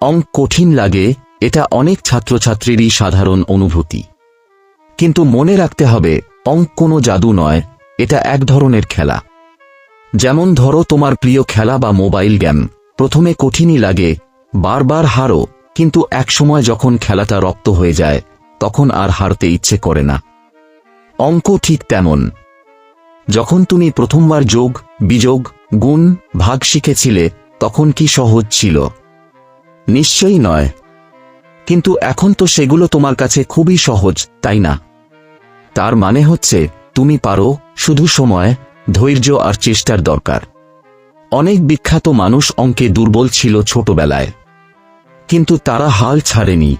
অঙ্ক কঠিন লাগে, এটা অনেক ছাত্রছাত্রীরই সাধারণ অনুভূতি। কিন্তু মনে রাখতে হবে অঙ্ক কোনো জাদু নয়, এটা এক ধরনের খেলা। যেমন ধরো তোমার প্রিয় খেলা বা মোবাইল গেম, প্রথমে কঠিনই লাগে, বারবার হারো, কিন্তু একসময় যখন খেলাটা রপ্ত হয়ে যায়, তখন আর হারতে ইচ্ছে করে না। অঙ্ক ঠিক তেমন। যখন তুমি প্রথমবার যোগ, বিযোগ, গুণ, ভাগ শিখেছিলে, তখন কি সহজ ছিল? নিশ্চয়ই নয়। কিন্তু এখন তো সেগুলো তোমার কাছে খুবই সহজ, তাই না? তার মানে হচ্ছে, তুমি পারো, শুধু সময়, ধৈর্য আর চেষ্টার দরকার। অনেক বিখ্যাত মানুষ অঙ্কে দুর্বল ছিল ছোটবেলায়। কিন্তু তারা হাল ছাড়েনি।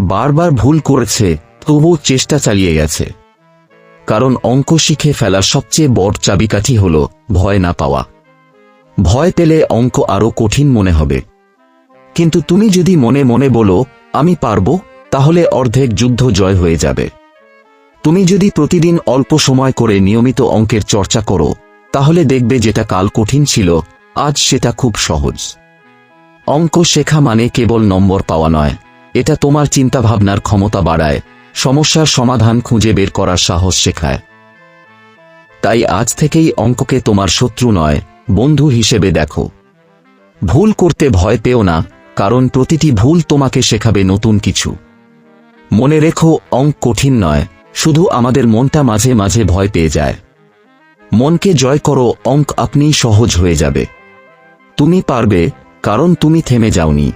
বারবার ভুল করেছে, তবুও চেষ্টা চালিয়ে গেছে। কারণ অঙ্ক শিখে ফেলার সবচেয়ে বড় চাবিকাঠি হল ভয় না পাওয়া। ভয় পেলে অঙ্ক আরও কঠিন মনে হবে। কিন্তু তুমি যদি মনে মনে বলো, আমি পারব, তাহলে অর্ধেক যুদ্ধ জয় হয়ে যাবে। তুমি যদি প্রতিদিন অল্প সময় করে নিয়মিত অঙ্কের চর্চা করো, তাহলে দেখবে যেটা কাল কঠিন ছিল, আজ সেটা খুব সহজ। অঙ্ক শেখা মানে কেবল নম্বর পাওয়া নয়, এটা তোমার চিন্তাভাবনার ক্ষমতা বাড়ায়, সমস্যার সমাধান খুঁজে বের করার সাহস শেখায়। তাই আজ থেকেই অঙ্ককে তোমার শত্রু নয়, বন্ধু হিসেবে দেখো। ভুল করতে ভয় পেও না কারণ প্রতিটি ভুল তোমাকে শেখাবে নতুন কিছু। মনে রেখো, অঙ্ক কঠিন নয়, শুধু আমাদের মনটা মাঝে মাঝে ভয় পেয়ে যায়। মনকে জয় করো, অঙ্ক আপনিই সহজ হয়ে যাবে। তুমি পারবে, কারণ তুমি থেমে যাওনি।